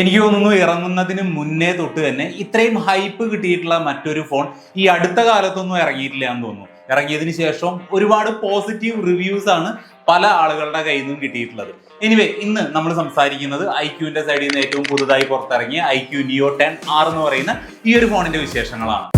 എനിക്ക് തോന്നുന്നു ഇറങ്ങുന്നതിന് മുന്നേ തൊട്ട് തന്നെ ഇത്രയും ഹൈപ്പ് കിട്ടിയിട്ടുള്ള മറ്റൊരു ഫോൺ ഈ അടുത്ത കാലത്തൊന്നും ഇറങ്ങിയിട്ടില്ല എന്ന് തോന്നുന്നു. ഇറങ്ങിയതിന് ശേഷം ഒരുപാട് പോസിറ്റീവ് റിവ്യൂസ് ആണ് പല ആളുകളുടെ കയ്യിൽ നിന്നും കിട്ടിയിട്ടുള്ളത്. എനിവേ ഇന്ന് നമ്മൾ സംസാരിക്കുന്നത് ഐ ക്യൂവിന്റെ സൈഡിൽ നിന്ന് ഏറ്റവും പുതുതായി പുറത്തിറങ്ങിയ iQOO Neo ten R എന്ന് പറയുന്ന ഈ ഒരു ഫോണിന്റെ വിശേഷങ്ങളാണ്.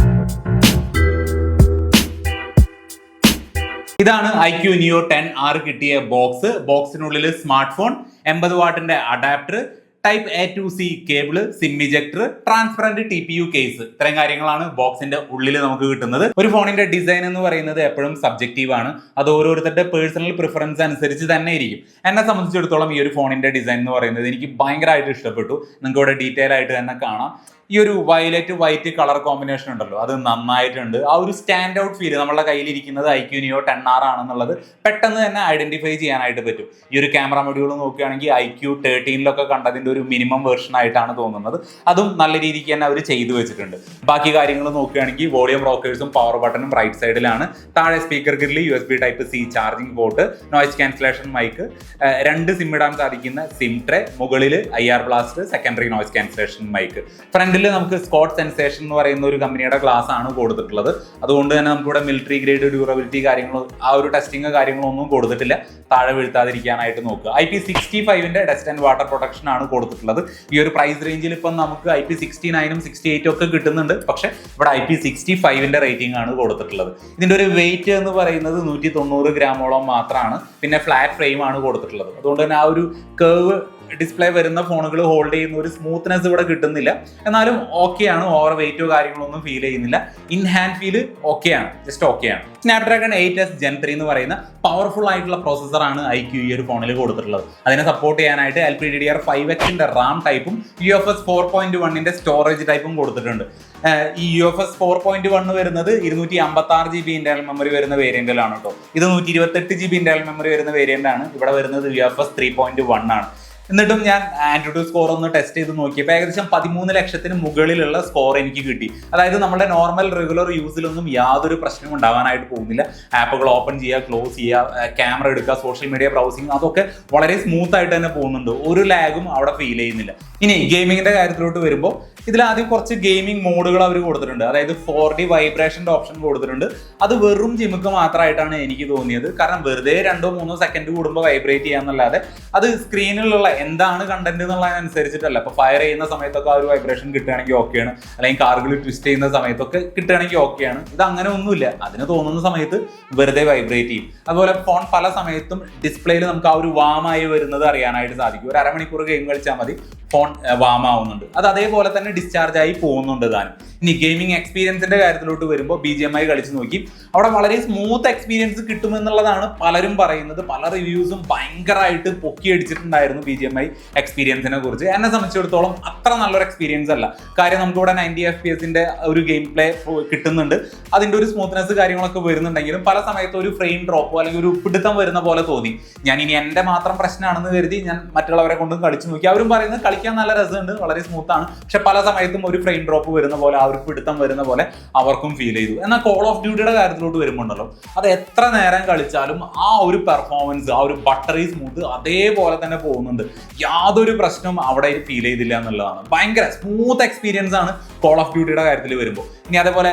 ഇതാണ് iQOO Neo ten R കിട്ടിയ ബോക്സ് ബോക്സിനുള്ളിൽ സ്മാർട്ട് ഫോൺ എൺപത് വാട്ടിന്റെ adapter type A to C cable SIM ejector transparent T P U case ഇത്രയും കാര്യങ്ങളാണ് ബോക്സിന്റെ ഉള്ളിൽ നമുക്ക് കിട്ടുന്നത്. ഒരു ഫോണിന്റെ ഡിസൈൻ എന്ന് പറയുന്നത് എപ്പോഴും സബ്ജക്റ്റീവ് ആണ്. അത് ഓരോരുത്തരുടെ പേഴ്സണൽ പ്രിഫറൻസ് അനുസരിച്ച് തന്നെ ഇരിക്കും. എന്നെ സംബന്ധിച്ചിടത്തോളം ഈ ഒരു ഫോണിന്റെ ഡിസൈൻ എന്ന് പറയുന്നത് എനിക്ക് ഭയങ്കരമായിട്ട് ഇഷ്ടപ്പെട്ടു. നിങ്ങൾക്ക് ഇവിടെ ഡീറ്റെയിൽ ആയിട്ട് തന്നെ കാണാം. ഈ ഒരു വയലറ്റ് വൈറ്റ് കളർ കോമ്പിനേഷൻ ഉണ്ടല്ലോ അത് നന്നായിട്ടുണ്ട്. ആ ഒരു സ്റ്റാൻഡ് ഔട്ട് ഫീൽ നമ്മളുടെ കയ്യിലിരിക്കുന്നത് ഐക്യൂനിയോ ടെൻ ആർ ആണെന്നുള്ളത് പെട്ടെന്ന് തന്നെ ഐഡന്റിഫൈ ചെയ്യാനായിട്ട് പറ്റും. ഈ ഒരു ക്യാമറ മൊഡ്യൂൾ നോക്കുകയാണെങ്കിൽ ഐ ക്യൂ തേർട്ടീനിലൊക്കെ കണ്ടതിന്റെ ഒരു മിനിമം വേർഷൻ ആയിട്ടാണ് തോന്നുന്നത്. അതും നല്ല രീതിക്ക് തന്നെ അവർ ചെയ്തു വെച്ചിട്ടുണ്ട്. ബാക്കി കാര്യങ്ങൾ നോക്കുകയാണെങ്കിൽ വോളിയം റോക്കേഴ്സും പവർ ബട്ടണും റൈറ്റ് സൈഡിലാണ് താഴെ speaker grill U S B type C charging port noise cancellation mic രണ്ട് സിം ഇടാൻ സാധിക്കുന്ന സിം ട്രേ മുകളിൽ I R blast secondary noise cancellation mic ഫ്രണ്ടിൽ നമുക്ക് സ്കോട്ട് സെൻസേഷൻ എന്ന് പറയുന്ന ഒരു കമ്പനിയുടെ ഗ്ലാസ് ആണ് കൊടുത്തിട്ടുള്ളത്. അതുകൊണ്ട് തന്നെ നമുക്കിവിടെ മിലിറ്ററി ഗ്രേഡ് ഡ്യൂറബിലിറ്റി കാര്യങ്ങളോ ആ ഒരു ടെസ്റ്റിംഗ് കാര്യങ്ങളോ ഒന്നും കൊടുത്തിട്ടില്ല. താഴെ വീഴ്ത്താതിരിക്കാനായിട്ട് നോക്കുക. ഐ പി സിക്സ്റ്റി ഫൈവിന്റെ ഡസ്റ്റ് ആൻഡ് വാട്ടർ പ്രൊട്ടക്ഷൻ ആണ് കൊടുത്തിട്ടുള്ളത്. ഈ ഒരു പ്രൈസ് റേഞ്ചിൽ ഇപ്പം നമുക്ക് ഐ പി സിക്സ്റ്റി നയനും സിക്സ്റ്റി എയ്റ്റും ഒക്കെ കിട്ടുന്നുണ്ട്. പക്ഷെ ഇവിടെ ഐ പി സിക്സ്റ്റി ഫൈവിന്റെ റേറ്റിംഗ് ആണ് കൊടുത്തിട്ടുള്ളത്. ഇതിന്റെ ഒരു വെയിറ്റ് എന്ന് പറയുന്നത് നൂറ്റി തൊണ്ണൂറ് ഗ്രാമോളം മാത്രമാണ് പിന്നെ ഫ്ലാറ്റ് ഫ്രെയിം ആണ് കൊടുത്തിട്ടുള്ളത്. അതുകൊണ്ട് തന്നെ ആ ഒരു കേവ് ഡിസ്പ്ലേ വരുന്ന ഫോണുകൾ ഹോൾഡ് ചെയ്യുന്ന ഒരു സ്മൂത്ത്നെസ് ഇവിടെ കിട്ടുന്നില്ല. എന്നാലും ഓക്കെയാണ് ഓവർ വെയിറ്റോ കാര്യങ്ങളോ ഒന്നും ഫീൽ ചെയ്യുന്നില്ല. ഇൻ ഹാൻഡ് ഫീൽ ഓക്കെയാണ് ജസ്റ്റ് ഓക്കെയാണ് Snapdragon eight S Gen three എന്ന് പറയുന്ന പവർഫുൾ ആയിട്ടുള്ള പ്രോസസ്സറാണ് ഐ ക്യു ഈ ഒരു ഫോണിൽ കൊടുത്തിട്ടുള്ളത്. അതിനെ സപ്പോർട്ട് ചെയ്യാനായിട്ട് L P D D R five എക്സിന്റെ റാം ടൈപ്പും U F S four point വണ്ണിന്റെ സ്റ്റോറേജ് ടൈപ്പും കൊടുത്തിട്ടുണ്ട്. ഈ U F S four point one വരുന്നത് ഇരുന്നൂറ്റി അമ്പത്തി ആറ് ജി ബി ഇന്റർണൽ മെമ്മറി വരുന്ന വേരിയന്റിലാണ് കേട്ടോ. ഇത് നൂറ്റി ഇരുപത്തെട്ട് ജി ബി ഇന്റർണൽ മെമ്മറി വരുന്ന വേരിയന്റ് ആണ്. ഇവിടെ വരുന്നത് U F S three point one ആണ്. എന്നിട്ടും ഞാൻ ആൻഡ്രോയിഡ് സ്കോർ ഒന്ന് ടെസ്റ്റ് ചെയ്ത് നോക്കിയപ്പോൾ ഏകദേശം പതിമൂന്ന് ലക്ഷത്തിന് മുകളിലുള്ള സ്കോർ എനിക്ക് കിട്ടി. അതായത് നമ്മുടെ നോർമൽ റെഗുലർ യൂസിലൊന്നും യാതൊരു പ്രശ്നവും ഉണ്ടാവാനായിട്ട് പോകുന്നില്ല. ആപ്പുകൾ ഓപ്പൺ ചെയ്യുക ക്ലോസ് ചെയ്യുക ക്യാമറ എടുക്കുക സോഷ്യൽ മീഡിയ ബ്രൗസിങ് അതൊക്കെ വളരെ സ്മൂത്ത് ആയിട്ട് തന്നെ പോകുന്നുണ്ട്. ഒരു ലാഗും അവിടെ ഫീൽ ചെയ്യുന്നില്ല. ഇനി ഗെയിമിങ്ങിന്റെ കാര്യത്തിലോട്ട് വരുമ്പോൾ ഇതിൽ ആദ്യം കുറച്ച് ഗെയിമിംഗ് മോഡുകൾ അവർ കൊടുത്തിട്ടുണ്ട്. അതായത് ഫോർ ഡി വൈബ്രേഷന്റെ ഓപ്ഷൻ കൊടുത്തിട്ടുണ്ട്. അത് വെറും ജിമുക്ക് മാത്രമായിട്ടാണ് എനിക്ക് തോന്നിയത്. കാരണം വെറുതെ രണ്ടോ മൂന്നോ സെക്കൻഡ് കൂടുമ്പോൾ വൈബ്രേറ്റ് ചെയ്യാന്നല്ലാതെ അത് സ്ക്രീനിലുള്ള എന്താണ് കണ്ടന്റ് എന്നുള്ളതിനനുസരിച്ചിട്ടല്ല ഇപ്പൊ ഫയർ ചെയ്യുന്ന സമയത്തൊക്കെ ആ ഒരു വൈബ്രേഷൻ കിട്ടുകയാണെങ്കിൽ ഓക്കെയാണ് അല്ലെങ്കിൽ കാറുകൾ ട്വിസ്റ്റ് ചെയ്യുന്ന സമയത്തൊക്കെ കിട്ടുകയാണെങ്കിൽ ഓക്കെയാണ് ഇത് അങ്ങനെ ഒന്നുമില്ല. അതിന് തോന്നുന്ന സമയത്ത് വെറുതെ വൈബ്രേറ്റ് ചെയ്യും. അതുപോലെ ഫോൺ പല സമയത്തും ഡിസ്പ്ലേയിൽ നമുക്ക് ആ ഒരു വാമായി വരുന്നത് അറിയാനായിട്ട് സാധിക്കും. ഒരു അരമണിക്കൂർ ഗെയിം കളിച്ചാൽ മതി ഫോൺ വാമാവുന്നുണ്ട് അത് അതേപോലെ തന്നെ ഡിസ്ചാർജ് ആയി പോകുന്നുണ്ട് താനും. ഇനി ഗെയിമിംഗ് എക്സ്പീരിയൻസിന്റെ കാര്യത്തിലോട്ട് വരുമ്പോൾ ബി ജി എം ഐ കളിച്ച് നോക്കി. അവിടെ വളരെ സ്മൂത്ത് എക്സ്പീരിയൻസ് കിട്ടുമെന്നുള്ളതാണ് പലരും പറയുന്നത്. പല റിവ്യൂസും ഭയങ്കരമായിട്ട് പൊക്കിയടിച്ചിട്ടുണ്ടായിരുന്നു ബി ജി എം ഐ എക്സ്പീരിയൻസിനെ കുറിച്ച്. എന്നെ സംബന്ധിച്ചിടത്തോളം അത്ര നല്ലൊരു എക്സ്പീരിയൻസ് അല്ല. കാര്യം നമുക്കിവിടെ നയന്റി എഫ് പി എസിന്റെ ഒരു ഗെയിം പ്ലേ കിട്ടുന്നുണ്ട്. അതിന്റെ ഒരു സ്മൂത്ത്നെസ് കാര്യങ്ങളൊക്കെ വരുന്നുണ്ടെങ്കിലും പല സമയത്ത് ഒരു ഫ്രെയിം ഡ്രോപ്പോ അല്ലെങ്കിൽ ഒരു പിടുത്തം വരുന്ന പോലെ തോന്നി. ഞാൻ ഇനി എന്റെ മാത്രം പ്രശ്നമാണെന്ന് കരുതി ഞാൻ മറ്റുള്ളവരെ കൊണ്ടും കളിച്ചു നോക്കി. അവരും പറയുന്നത് കളിക്കാൻ നല്ല രസമുണ്ട് വളരെ സ്മൂത്താണ് പക്ഷെ പല സമയത്തും ഒരു ഫ്രെയിം ഡ്രോപ്പ് വരുന്ന പോലെ ആ ഒരു പിടുത്തം വരുന്ന പോലെ അവർക്കും ഫീൽ ചെയ്തു. എന്നാൽ കോൾ ഓഫ് ഡ്യൂട്ടിയുടെ കാര്യത്തിലോട്ട് വരുമ്പോണ്ടല്ലോ അത് എത്ര നേരം കളിച്ചാലും ആ ഒരു പെർഫോമൻസ് ആ ഒരു ബട്ടറി സ്മൂത്ത് അതേപോലെ തന്നെ പോകുന്നുണ്ട്. യാതൊരു പ്രശ്നവും അവിടെ ഫീൽ ചെയ്തില്ല എന്നുള്ളതാണ്. ഭയങ്കര സ്മൂത്ത് എക്സ്പീരിയൻസ് ആണ് കോൾ ഓഫ് ഡ്യൂട്ടിയുടെ കാര്യത്തിൽ വരുമ്പോൾ. ഇനി അതേപോലെ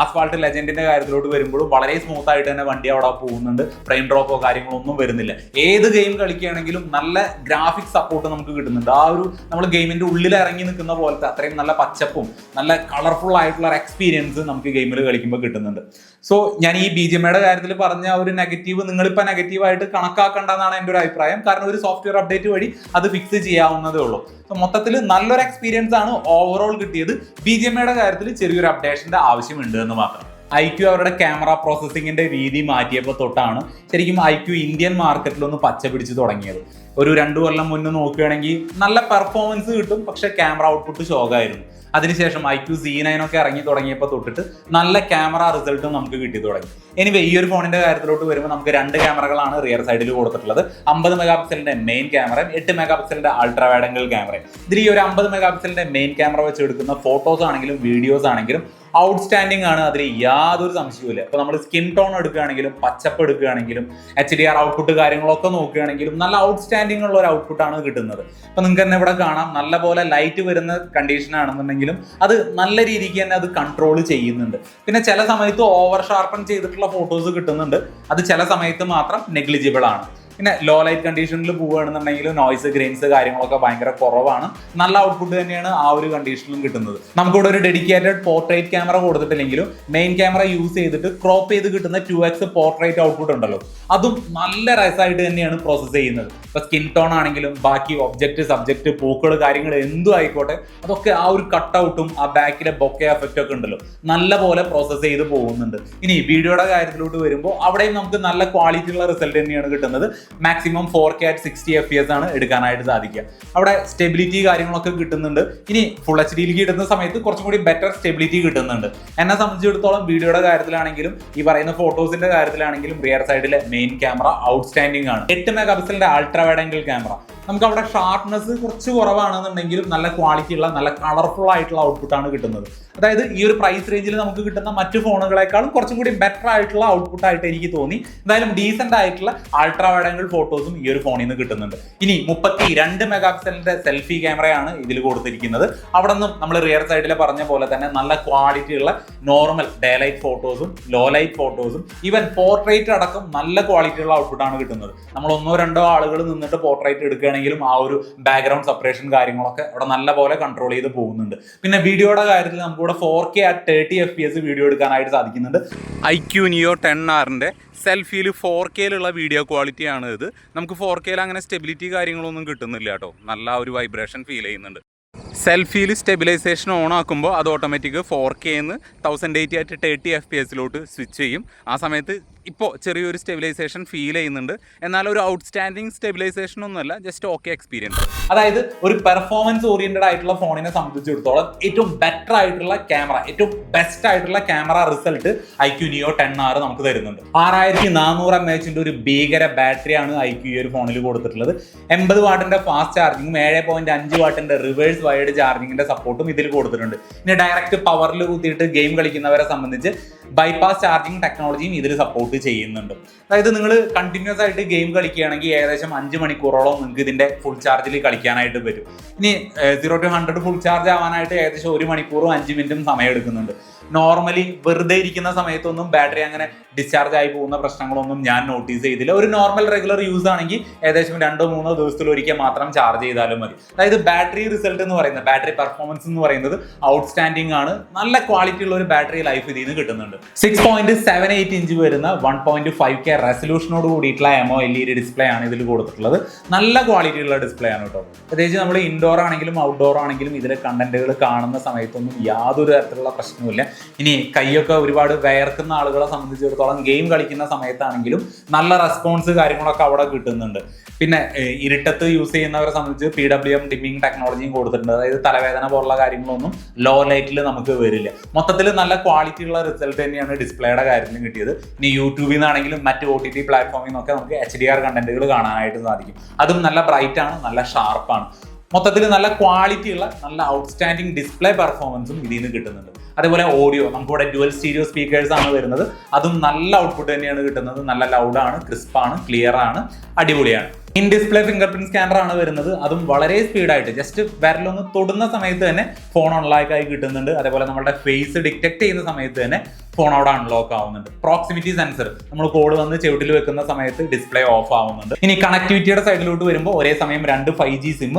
ആസ്ഫാൾട്ട് ലെജൻഡിന്റെ കാര്യത്തിലോട്ട് വരുമ്പോഴും വളരെ സ്മൂത്ത് ആയിട്ട് തന്നെ വണ്ടി അവിടെ പോകുന്നുണ്ട്. ഫ്രെയിം ഡ്രോപ്പോ കാര്യങ്ങളോ ഒന്നും വരുന്നില്ല. ഏത് ഗെയിം കളിക്കുകയാണെങ്കിലും നല്ല ഗ്രാഫിക് സപ്പോർട്ട് നമുക്ക് കിട്ടുന്നുണ്ട്. ആ ഒരു നമ്മൾ ഗെയിമിന്റെ ഉള്ളിൽ ഇറങ്ങി നിൽക്കുന്ന പോലത്തെ അത്രയും നല്ല പച്ചപ്പും നല്ല കളർഫുൾ ആയിട്ടുള്ള ഒരു എക്സ്പീരിയൻസ് നമുക്ക് ഗെയിമിൽ കളിക്കുമ്പോൾ കിട്ടുന്നുണ്ട്. സോ ഞാൻ ഈ ബി ജി എമ്മയുടെ കാര്യത്തിൽ പറഞ്ഞ ഒരു നെഗറ്റീവ് നിങ്ങളിപ്പോൾ നെഗറ്റീവായിട്ട് കണക്കാക്കേണ്ടതാണ് എന്റെ ഒരു അഭിപ്രായം. കാരണം ഒരു സോഫ്റ്റ്വെയർ അപ്ഡേറ്റ് വഴി അത് ഫിക്സ് ചെയ്യാവുന്നതേ ഉള്ളൂ. സോ മൊത്തത്തിൽ നല്ലൊരു എക്സ്പീരിയൻസ് ആണ് ഓവറോൾ കിട്ടിയത്. ബി ജി എമ്മയുടെ കാര്യത്തിൽ ചെറിയൊരു അപ്ഡേഷന്റെ ആവശ്യമുണ്ട് എന്ന് മാത്രം. ഐ ക്യു അവരുടെ ക്യാമറ പ്രോസസ്സിങ്ങിന്റെ രീതി മാറ്റിയപ്പോൾ തൊട്ടാണ് ശരിക്കും ഐ ക്യു ഇന്ത്യൻ മാർക്കറ്റിലൊന്ന് പച്ച പിടിച്ച് തുടങ്ങിയത്. ഒരു രണ്ടു കൊല്ലം മുന്നേ നോക്കുകയാണെങ്കിൽ നല്ല പെർഫോമൻസ് കിട്ടും പക്ഷെ ക്യാമറ ഔട്ട്പുട്ട് ശോകമായിരുന്നു അതിനുശേഷം ഐ ക്യു സി നയൻ ഒക്കെ ഇറങ്ങി തുടങ്ങിയപ്പോൾ തൊട്ടിട്ട് നല്ല ക്യാമറ റിസൾട്ടും നമുക്ക് കിട്ടി തുടങ്ങി. എനിവേ ഈ ഒരു ഫോണിന്റെ കാര്യത്തിലോട്ട് വരുമ്പോൾ നമുക്ക് രണ്ട് ക്യാമറകളാണ് റിയർ സൈഡിൽ കൊടുത്തിട്ടുള്ളത്. അമ്പത് മെഗാ പിക്സലിന്റെ മെയിൻ ക്യാമറയും എട്ട് മെഗാ പിക്സലിന്റെ അൾട്രാ വൈഡ് ആംഗിൾ ക്യാമറയും ഇതിൽ ഈ ഒരു അമ്പത് മെഗാ പിക്സലിന്റെ മെയിൻ ക്യാമറ വെച്ച് എടുക്കുന്ന ഫോട്ടോസ് ആണെങ്കിലും വീഡിയോസ് ആണെങ്കിലും ഔട്ട്സ്റ്റാൻഡിംഗ് ആണ്. അതിൽ യാതൊരു സംശയവുമില്ല ഇപ്പൊ നമ്മൾ സ്കിൻ ടോൺ എടുക്കുകയാണെങ്കിലും പച്ചപ്പ് എടുക്കുകയാണെങ്കിലും എച്ച് ഡി ആർ ഔട്ട്പുട്ട് കാര്യങ്ങളൊക്കെ നോക്കുകയാണെങ്കിലും നല്ല ഔട്ട്സ്റ്റാൻഡിംഗ് ഉള്ള ഒരു ഔട്ട്പുട്ട് ആണ് കിട്ടുന്നത്. അപ്പൊ നിങ്ങൾക്ക് തന്നെ ഇവിടെ കാണാം. നല്ല പോലെ ലൈറ്റ് വരുന്ന കണ്ടീഷൻ ആണെന്നുണ്ടെങ്കിലും അത് നല്ല രീതിക്ക് തന്നെ അത് കൺട്രോൾ ചെയ്യുന്നുണ്ട്. പിന്നെ ചില സമയത്ത് ഓവർ ഷാർപ്പൺ ചെയ്തിട്ടുള്ള ഫോട്ടോസ് കിട്ടുന്നുണ്ട്. അത് ചില സമയത്ത് മാത്രം നെഗ്ലിജിബിൾ ആണ്. പിന്നെ ലോ ലൈറ്റ് കണ്ടീഷനിൽ പോവുകയാണെന്നുണ്ടെങ്കിൽ നോയ്സ് ഗ്രെയിൻസ് കാര്യങ്ങളൊക്കെ ഭയങ്കര കുറവാണ്. നല്ല ഔട്ട്പുട്ട് തന്നെയാണ് ആ ഒരു കണ്ടീഷനിലും കിട്ടുന്നത്. നമുക്കിവിടെ ഒരു ഡെഡിക്കേറ്റഡ് പോർട്രേറ്റ് ക്യാമറ കൊടുത്തിട്ടില്ലെങ്കിലും മെയിൻ ക്യാമറ യൂസ് ചെയ്തിട്ട് ക്രോപ്പ് ചെയ്ത് കിട്ടുന്ന ടു എക്സ് പോർട്രേറ്റ് ഔട്ട്പുട്ട് ഉണ്ടല്ലോ. അതും നല്ല രസമായിട്ട് തന്നെയാണ് പ്രോസസ്സ് ചെയ്യുന്നത്. ഇപ്പൊ സ്കിൻ ടോൺ ആണെങ്കിലും ബാക്കി ഒബ്ജക്റ്റ് സബ്ജക്റ്റ് പൂക്കൾ കാര്യങ്ങൾ എന്തും ആയിക്കോട്ടെ അതൊക്കെ ആ ഒരു കട്ട് ഔട്ടും ആ ബാക്കിലെ ബൊക്കെ എഫക്റ്റ് ഒക്കെ ഉണ്ടല്ലോ. നല്ല പോലെ പ്രോസസ്സ് ചെയ്ത് പോകുന്നുണ്ട്. ഇനി വീഡിയോയുടെ കാര്യത്തിലോട്ട് വരുമ്പോൾ അവിടെയും നമുക്ക് നല്ല ക്വാളിറ്റി ഉള്ള റിസൾട്ട് തന്നെയാണ് കിട്ടുന്നത്. Maximum four K at sixty F P S ആണ് എടുക്കാനായിട്ട് സാധിക്കുക. അവിടെ സ്റ്റെബിലിറ്റി കാര്യങ്ങളൊക്കെ കിട്ടുന്നുണ്ട്. ഇനി ഫുൾ എച്ച് ഡിയിലേക്ക് ഇടുന്ന സമയത്ത് കുറച്ചും കൂടി ബെറ്റർ സ്റ്റെബിലിറ്റി കിട്ടുന്നുണ്ട്. എന്നെ സംബന്ധിച്ചിടത്തോളം വീഡിയോയുടെ കാര്യത്തിലാണെങ്കിലും ഈ പറയുന്ന ഫോട്ടോസിന്റെ കാര്യത്തിലാണെങ്കിലും റിയർ സൈഡിലെ മെയിൻ ക്യാമറ ഔട്ട്സ്റ്റാൻഡിംഗ് ആണ്. എട്ട് മെഗാ പിക്സലിന്റെ അൾട്രാ വൈഡ് ആംഗിൾ ക്യാമറ നമുക്ക് അവിടെ ഷാർപ്നെസ് കുറച്ച് കുറവാണെന്നുണ്ടെങ്കിലും നല്ല ക്വാളിറ്റി ഉള്ള നല്ല കളർഫുൾ ആയിട്ടുള്ള ഔട്ട്പുട്ട് ആണ് കിട്ടുന്നത്. അതായത് ഈ ഒരു പ്രൈസ് റേഞ്ചിൽ നമുക്ക് കിട്ടുന്ന മറ്റു ഫോണുകളെക്കാളും കുറച്ചും കൂടി ബെറ്റർ ആയിട്ടുള്ള ഔട്ട്പുട്ട് ആയിട്ട് എനിക്ക് തോന്നി. എന്തായാലും ഡീസെന്റ് ആയിട്ടുള്ള അൾട്രാ വൈഡ് ആംഗിൾ ഫോട്ടോസും ഈ ഒരു ഫോണിൽ നിന്ന് കിട്ടുന്നുണ്ട്. ഇനി മുപ്പത്തി രണ്ട് മെഗാ പിക്സലിന്റെ സെൽഫി ക്യാമറയാണ് ഇതിൽ കൊടുത്തിരിക്കുന്നത്. അവിടെ നിന്നും നമ്മൾ റിയർ സൈഡിൽ പറഞ്ഞ പോലെ തന്നെ നല്ല ക്വാളിറ്റി ഉള്ള നോർമൽ ഡേ ലൈറ്റ് ഫോട്ടോസും ലോ ലൈറ്റ് ഫോട്ടോസും ഈവൻ പോർട്രേറ്റ് അടക്കം നല്ല ക്വാളിറ്റി ഉള്ള ഔട്ട്പുട്ട് ആണ് കിട്ടുന്നത്. നമ്മൾ ഒന്നോ രണ്ടോ ആളുകൾ നിന്നിട്ട് പോർട്രേറ്റ് എടുക്കുകയാണെങ്കിലും ആ ഒരു ബാക്ക്ഗ്രൗണ്ട് സെപ്പറേഷൻ കാര്യങ്ങളൊക്കെ അവിടെ നല്ല പോലെ കൺട്രോൾ ചെയ്ത് പോകുന്നുണ്ട്. പിന്നെ വീഡിയോയുടെ കാര്യത്തിൽ നമുക്ക് ഇവിടെ ഫോർ കെ ആ thirty F P S video എടുക്കാനായിട്ട് സാധിക്കുന്നുണ്ട്. ഐ ക്യു നിയോ ടെൻ ആറിന്റെ സെൽഫിയിൽ ഫോർ കെയിലുള്ള വീഡിയോ ക്വാളിറ്റിയാണ് ഇത്. നമുക്ക് ഫോർ കെയിൽ അങ്ങനെ സ്റ്റെബിലിറ്റി കാര്യങ്ങളൊന്നും കിട്ടുന്നില്ല കേട്ടോ. നല്ല ഒരു വൈബ്രേഷൻ ഫീൽ ചെയ്യുന്നുണ്ട്. സെൽഫിയിൽ സ്റ്റെബിലൈസേഷൻ ഓൺ ആക്കുമ്പോൾ അത് ഓട്ടോമാറ്റിക് ഫോർ കെന്ന് തൗസൻഡ് എയ്റ്റി ആയിട്ട് തേർട്ടി എഫ് പി എസിലോട്ട് സ്വിച്ച് ചെയ്യും. ആ സമയത്ത് ഇപ്പോൾ ചെറിയൊരു സ്റ്റെബിലൈസേഷൻ ഫീൽ ചെയ്യുന്നുണ്ട്. എന്നാൽ ഒരു ഔട്ട്സ്റ്റാൻഡിങ് സ്റ്റെബിലൈസേഷൻ ഒന്നുമല്ല ജസ്റ്റ് ഓക്കെ എക്സ്പീരിയൻസ്. അതായത് ഒരു പെർഫോമൻസ് ഓറിയന്റഡ് ആയിട്ടുള്ള ഫോണിനെ സംബന്ധിച്ചിടത്തോളം ഏറ്റവും ബെറ്റർ ആയിട്ടുള്ള ക്യാമറ ഏറ്റവും ബെസ്റ്റ് ആയിട്ടുള്ള camera result iQOO Neo ten ആറ് നമുക്ക് തരുന്നുണ്ട്. ആറായിരത്തി നാനൂറ് എം എച്ചിന്റെ ഒരു ഭീകര ബാറ്ററിയാണ് ഐ ക്യു ഈ ഒരു ഫോണിൽ കൊടുത്തിട്ടുള്ളത്. എൺപത് വാട്ടിന്റെ ഫാസ്റ്റ് ചാർജിങ്ങും ഏഴ് പോയിന്റ് അഞ്ച് വാട്ടിന്റെ റിവേഴ്സ് വൈഡ് ചാർജിങ്ങിന്റെ സപ്പോർട്ടും ഇതിൽ കൊടുത്തിട്ടുണ്ട്. ഇനി ഡയറക്റ്റ് പവറിൽ കുത്തിയിട്ട് ഗെയിം കളിക്കുന്നവരെ സംബന്ധിച്ച് ബൈപ്പാസ് ചാർജിങ് ടെക്നോളജിയും ഇതിൽ സപ്പോർട്ട് ചെയ്യുന്നുണ്ട്. അതായത് നിങ്ങൾ കണ്ടിന്യൂസ് ആയിട്ട് ഗെയിം കളിക്കുകയാണെങ്കിൽ ഏകദേശം അഞ്ച് മണിക്കൂറോളം നിങ്ങൾക്ക് ഇതിന്റെ ഫുൾ ചാർജിൽ കളിക്കാനായിട്ട് പറ്റും. ഇനി zero to hundred full charge ആവാനായിട്ട് ഏകദേശം ഒരു മണിക്കൂറും അഞ്ച് മിനിറ്റും സമയം എടുക്കുന്നുണ്ട്. നോർമലി വെറുതെ ഇരിക്കുന്ന സമയത്തൊന്നും ബാറ്ററി അങ്ങനെ ഡിസ്ചാർജ് ആയി പോകുന്ന പ്രശ്നങ്ങളൊന്നും ഞാൻ നോട്ടീസ് ചെയ്തില്ല. ഒരു നോർമൽ റെഗുലർ യൂസ് ആണെങ്കിൽ ഏകദേശം രണ്ടോ മൂന്നോ ദിവസത്തിൽ ഒരിക്കൽ മാത്രം ചാർജ് ചെയ്താലും മതി. അതായത് ബാറ്ററി റിസൾട്ട് എന്ന് പറയുന്നത് ബാറ്ററി പെർഫോമൻസ് എന്ന് പറയുന്നത് ഔട്ട്സ്റ്റാൻഡിംഗ് ആണ്. നല്ല ക്വാളിറ്റി ഉള്ള ഒരു ബാറ്ററി ലൈഫ് ഇതിൽ നിന്ന് കിട്ടുന്നുണ്ട്. Six point seven eight inch വരുന്ന വൺ പോയിന്റ് ഫൈവ് കെ റെസൊല്യൂഷനോട് കൂടിയിട്ടുള്ള AMOLED display ആണ് ഇതിൽ കൊടുത്തിട്ടുള്ളത്. നല്ല ക്വാളിറ്റി ഉള്ള ഡിസ്പ്ലേ ആണ് കേട്ടോ. പ്രത്യേകിച്ച് നമ്മൾ ഇൻഡോർ ആണെങ്കിലും ഔട്ട്ഡോർ ആണെങ്കിലും ഇതിലെ കണ്ടന്റുകൾ കാണുന്ന സമയത്തൊന്നും യാതൊരു തരത്തിലുള്ള പ്രശ്നവുമില്ല. ഇനി കൈയൊക്കെ ഒരുപാട് വയർക്കുന്ന ആളുകളെ സംബന്ധിച്ചിടത്തോളം ഗെയിം കളിക്കുന്ന സമയത്താണെങ്കിലും നല്ല റെസ്പോൺസ് കാര്യങ്ങളൊക്കെ അവിടെ കിട്ടുന്നുണ്ട്. പിന്നെ ഇരുട്ടത്ത് യൂസ് ചെയ്യുന്നവരെ സംബന്ധിച്ച് പി ഡബ്ല്യു എം ഡിമ്മിങ് ടെക്നോളജിയും കൊടുത്തിട്ടുണ്ട്. അതായത് തലവേദന പോലുള്ള കാര്യങ്ങളൊന്നും ലോ ലൈറ്റിൽ നമുക്ക് വരില്ല. മൊത്തത്തിൽ നല്ല ക്വാളിറ്റി ഉള്ള റിസൾട്ട് തന്നെയാണ് ഡിസ്പ്ലേയുടെ കാര്യത്തിൽ കിട്ടിയത്. ഇനി യൂട്യൂബിൽ നിന്നാണെങ്കിലും മറ്റ് ഒ ടി ടി പ്ലാറ്റ്ഫോമിൽ നിന്നൊക്കെ നമുക്ക് എച്ച് ഡി ആർ കണ്ടന്റുകൾ കാണാനായിട്ട് സാധിക്കും. അതും നല്ല ബ്രൈറ്റ് ആണ് നല്ല ഷാർപ്പാണ് മൊത്തത്തിൽ നല്ല ക്വാളിറ്റി ഉള്ള നല്ല ഔട്ട്സ്റ്റാൻഡിങ് ഡിസ്പ്ലേ പെർഫോമൻസും ഇതിൽ നിന്ന് കിട്ടുന്നുണ്ട്. അതേപോലെ ഓഡിയോ നമുക്കിവിടെ ഡുവൽ സ്റ്റീരിയോ സ്പീക്കേഴ്സ് ആണ് വരുന്നത്. അതും നല്ല ഔട്ട്പുട്ട് തന്നെയാണ് കിട്ടുന്നത്. നല്ല ലൗഡാണ് ക്രിസ്പാണ് ക്ലിയർ ആണ് അടിപൊളിയാണ്. In display fingerprint scanner ആണ് വരുന്നത്. അതും വളരെ സ്പീഡായിട്ട് ജസ്റ്റ് വിരലൊന്ന് തൊടുന്ന സമയത്ത് തന്നെ ഫോൺ ഓൺലൈക്കായി കിട്ടുന്നുണ്ട്. അതേപോലെ നമ്മുടെ ഫേസ് ഡിറ്റക്ട് ചെയ്യുന്ന സമയത്ത് തന്നെ ഫോൺ അവിടെ അൺലോക്ക് ആവുന്നുണ്ട്. പ്രോക്സിമിറ്റി സെൻസർ നമ്മൾ കോഡ് വന്ന് ചെവിട്ടിൽ വെക്കുന്ന സമയത്ത് ഡിസ്പ്ലേ ഓഫ് ആവുന്നുണ്ട്. ഇനി കണക്ടിവിറ്റിയുടെ സൈഡിലോട്ട് വരുമ്പോൾ ഒരേ സമയം രണ്ട് five G SIM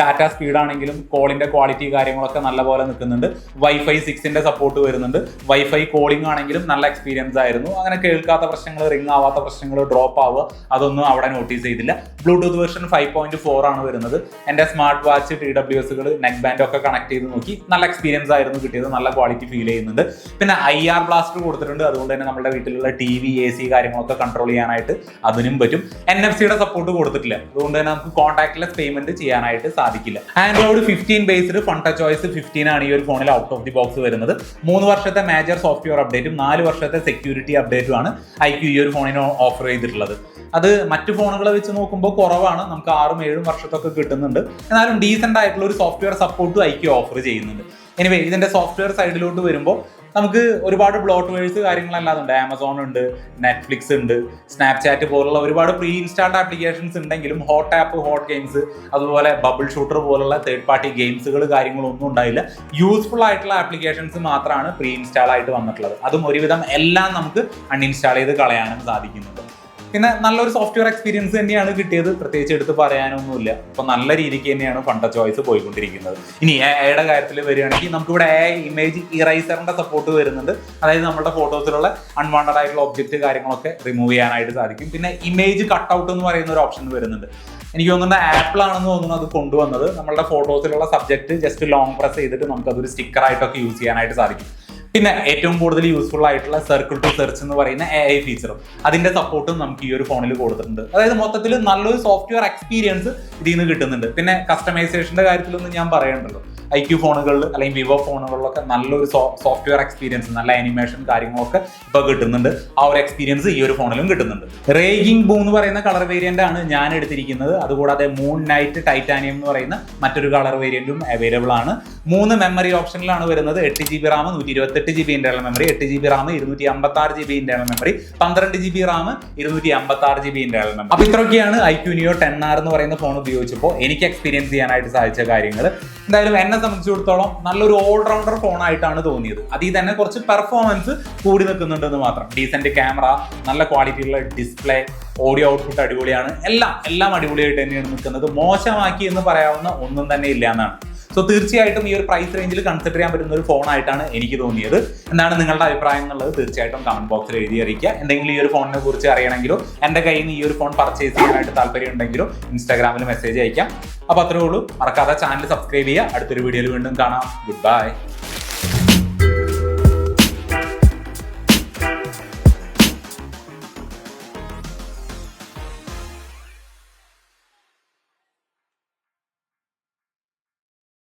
data speed ആണെങ്കിലും കോളിന്റെ ക്വാളിറ്റി കാര്യങ്ങളൊക്കെ നല്ലപോലെ നിൽക്കുന്നുണ്ട്. വൈഫൈ സിക്സിന്റെ സപ്പോർട്ട് വരുന്നുണ്ട്. വൈഫൈ കോളിംഗ് ആണെങ്കിലും നല്ല എക്സ്പീരിയൻസ് ആയിരുന്നു. അങ്ങനെ കേൾക്കാത്ത പ്രശ്നങ്ങൾ റിംഗ് ആവാത്ത പ്രശ്നങ്ങൾ ഡ്രോപ്പ് ആവുക അതൊന്നും അവിടെ നോട്ടീസ് ചെയ്തില്ല. Bluetooth version five point four ആണ് വരുന്നത്. എന്റെ സ്മാർട്ട് വാച്ച് ടി ഡബ്ല്യു എസുകൾ നെക്ക് ബാൻഡ് ഒക്കെ കണക്ട് ചെയ്ത് നോക്കി നല്ല എക്സ്പീരിയൻസ് ആയിരുന്നു കിട്ടിയത്. നല്ല ക്വാളിറ്റി ഫീൽ ചെയ്യുന്നുണ്ട്. പിന്നെ ഐ ആർ ബ്ലാസ്റ്റർ കൊടുത്തിട്ടുണ്ട്. അതുകൊണ്ട് തന്നെ നമ്മുടെ വീട്ടിലുള്ള ടി വി എ സി കാര്യങ്ങളൊക്കെ കൺട്രോൾ ചെയ്യാനായിട്ട് അതിനും പറ്റും. എൻ എഫ് സിയുടെ സപ്പോർട്ട് കൊടുത്തിട്ടില്ല. അതുകൊണ്ട് തന്നെ നമുക്ക് കോൺടാക്ട്ലെസ് പേയ്മെന്റ് ചെയ്യാനായിട്ട് സാധിക്കില്ല. Android fifteen based Funtouch fifteen ആണ് ഈ ഒരു ഫോണിൽ ഔട്ട് ഓഫ് ദി ബോക്സ് വരുന്നത്. മൂന്ന് വർഷത്തെ മേജർ സോഫ്റ്റ്വെയർ അപ്ഡേറ്റും നാല് വർഷത്തെ സെക്യൂരിറ്റി അപ്ഡേറ്റും ആണ് ഐ ക്യു ഈ ഒരു ഫോണിന് ഓഫർ ചെയ്തിട്ടുള്ളത്. അത് മറ്റു ഫോണുകളെ വെച്ച് നോക്കുമ്പോൾ കുറവാണ്. നമുക്ക് ആറും ഏഴും വർഷത്തൊക്കെ കിട്ടുന്നുണ്ട്. എന്നാലും ഡീസെന്റ് ആയിട്ടുള്ള ഒരു സോഫ്റ്റ്വെയർ സപ്പോർട്ടും ഐക്യു ഓഫർ ചെയ്യുന്നുണ്ട്. എനിവേ ഇതിന്റെ സോഫ്റ്റ്വെയർ സൈഡിലോട്ട് വരുമ്പോൾ നമുക്ക് ഒരുപാട് ബ്ലോട്ട്വെയർസ് കാര്യങ്ങളെല്ലാം ഉണ്ട്. ആമസോൺ ഉണ്ട് നെറ്റ്ഫ്ലിക്സ് ഉണ്ട് സ്നാപ്ചാറ്റ് പോലുള്ള ഒരുപാട് പ്രീ ഇൻസ്റ്റാൾഡ് ആപ്ലിക്കേഷൻസ് ഉണ്ടെങ്കിലും ഹോട്ട് ആപ്പ് ഹോട്ട് ഗെയിംസ് അതുപോലെ ബബിൾ ഷൂട്ടർ പോലുള്ള തേർഡ് പാർട്ടി ഗെയിംസുകൾ കാര്യങ്ങളൊന്നും ഉണ്ടായില്ല. യൂസ്ഫുൾ ആയിട്ടുള്ള ആപ്ലിക്കേഷൻസ് മാത്രമാണ് പ്രീ ഇൻസ്റ്റാൾ ആയിട്ട് വന്നിട്ടുള്ളത്. അതും ഒരുവിധം എല്ലാം നമുക്ക് അൺഇൻസ്റ്റാൾ ചെയ്ത് കളയാനും സാധിക്കുന്നുണ്ട്. പിന്നെ നല്ലൊരു സോഫ്റ്റ്വെയർ എക്സ്പീരിയൻസ് തന്നെയാണ് കിട്ടിയത്. പ്രത്യേകിച്ച് എടുത്ത് പറയാനൊന്നുമില്ല. അപ്പൊ നല്ല രീതിക്ക് തന്നെയാണ് ഫണ്ട ചോയ്സ് പോയിക്കൊണ്ടിരിക്കുന്നത്. ഇനി എയുടെ കാര്യത്തിൽ വരികയാണെങ്കിൽ നമുക്കിവിടെ എ ഇമേജ് ഇറൈസറിന്റെ സപ്പോർട്ട് വരുന്നുണ്ട്. അതായത് നമ്മുടെ ഫോട്ടോസിലുള്ള അൺവാണ്ടഡ് ആയിട്ടുള്ള ഒബ്ജക്റ്റ് കാര്യങ്ങളൊക്കെ റിമൂവ് ചെയ്യാനായിട്ട് സാധിക്കും. പിന്നെ ഇമേജ് കട്ടൗട്ട് എന്ന് പറയുന്ന ഒരു ഓപ്ഷൻ വരുന്നുണ്ട്. എനിക്ക് തോന്നുന്നത് ആപ്പിൾ ആണെന്ന് തോന്നുന്നു അത് കൊണ്ടുവന്നത്. നമ്മുടെ ഫോട്ടോസിലുള്ള സബ്ജക്ട് ജസ്റ്റ് ലോങ് പ്രസ് ചെയ്തിട്ട് നമുക്കതൊരു ആയിട്ടൊക്കെ യൂസ് ചെയ്യാനായിട്ട് സാധിക്കും. പിന്നെ ഏറ്റവും കൂടുതൽ യൂസ്ഫുൾ ആയിട്ടുള്ള സർക്കിൾ ടു സെർച്ച് എന്ന് പറയുന്ന എ ഐ ഫീച്ചറും അതിന്റെ സപ്പോർട്ടും നമുക്ക് ഈ ഒരു ഫോണിൽ കൊടുത്തിട്ടുണ്ട്. അതായത് മൊത്തത്തിൽ നല്ലൊരു സോഫ്റ്റ്വെയർ എക്സ്പീരിയൻസ് ഇതിൽ നിന്ന് കിട്ടുന്നുണ്ട്. പിന്നെ കസ്റ്റമൈസേഷന്റെ കാര്യത്തിലൊന്നും ഞാൻ പറയണ്ടല്ലോ. ഐ ക്യു ഫോണുകളിൽ അല്ലെങ്കിൽ വിവോ ഫോണുകളിലൊക്കെ നല്ലൊരു സോഫ്റ്റ്വെയർ എക്സ്പീരിയൻസ് നല്ല അനിമേഷൻ കാര്യങ്ങളൊക്കെ ഇപ്പൊ കിട്ടുന്നുണ്ട്. ആ ഒരു എക്സ്പീരിയൻസ് ഈ ഒരു ഫോണിലും കിട്ടുന്നുണ്ട്. റേഗിംഗ് ബൂ എന്ന് പറയുന്ന കളർ വേരിയന്റ് ആണ് ഞാൻ എടുത്തിരിക്കുന്നത്. അതുകൂടാതെ മൂൺ നൈറ്റ് ടൈറ്റാനിയം എന്ന് പറയുന്ന മറ്റൊരു കളർ വേരിയന്റും അവൈലബിൾ ആണ്. മൂന്ന് മെമ്മറി ഓപ്ഷനിലാണ് വരുന്നത്. എട്ട് ജി ബി റാം നൂറ്റി ഇരുപത്തെട്ട് ജി ബി ഇന്റേണൽ മെമ്മറി എട്ട് ജി ബി റാം ഇരുന്നൂറ്റി അമ്പത്തി ആറ് ജി ബി ഇന്റേണൽ മെമ്മറി പന്ത്രണ്ട് ജി ബി റാം ഇരുന്നൂറ്റി അമ്പത്തി ആറ് ജി ബി ഇന്റേണൽ മെമ്മറി അപ്പൊ ഇത്രയൊക്കെയാണ് ഐ ക്യൂനിയോ ടെൻ ആർ എന്ന് പറയുന്ന ഫോൺ ഉപയോഗിച്ചപ്പോൾ എനിക്ക് എക്സ്പീരിയൻസ് ചെയ്യാനായിട്ട് സാധിച്ച കാര്യങ്ങൾ എന്തായാലും എന്നെ സംബന്ധിച്ചിടത്തോളം നല്ലൊരു ഓൾറൗണ്ടർ ഫോണായിട്ടാണ് തോന്നിയത്. അതിൽ തന്നെ കുറച്ച് പെർഫോമൻസ് കൂടി നിൽക്കുന്നുണ്ടെന്ന് മാത്രം. ഡീസെന്റ് ക്യാമറ നല്ല ക്വാളിറ്റിയുള്ള ഡിസ്പ്ലേ ഓഡിയോ ഔട്ട്പുട്ട് അടിപൊളിയാണ്. എല്ലാം എല്ലാം അടിപൊളിയായിട്ട് തന്നെയാണ് നിൽക്കുന്നത്. മോശമാക്കി എന്ന് പറയാവുന്ന ഒന്നും തന്നെ ഇല്ല എന്നാണ്. സോ തീർച്ചയായിട്ടും ഈ ഒരു പ്രൈസ് റേഞ്ചിൽ കൺസിഡർ ചെയ്യാൻ പറ്റുന്ന ഒരു ഫോൺ ആയിട്ടാണ് എനിക്ക് തോന്നിയത്. എന്താണ് നിങ്ങളുടെ അഭിപ്രായം എന്നുള്ളത് തീർച്ചയായിട്ടും കമന്റ് ബോക്സിൽ എഴുതി അറിയിക്കുക. എന്തെങ്കിലും ഈ ഒരു ഫോണിനെ കുറിച്ച് അറിയണമെങ്കിലോ എന്റെ കയ്യിൽ നിന്ന് ഈ ഒരു ഫോൺ പർച്ചേസ് ചെയ്യാനായിട്ട് താല്പര്യം ഉണ്ടെങ്കിലോ ഇൻസ്റ്റാഗ്രാമിൽ മെസ്സേജ് അയക്കാം. അപ്പോൾ അത്രേ ഉള്ളൂ. മറക്കാതെ ചാനൽ സബ്സ്ക്രൈബ് ചെയ്യുക. അടുത്തൊരു വീഡിയോയിൽ വീണ്ടും കാണാം. Good bye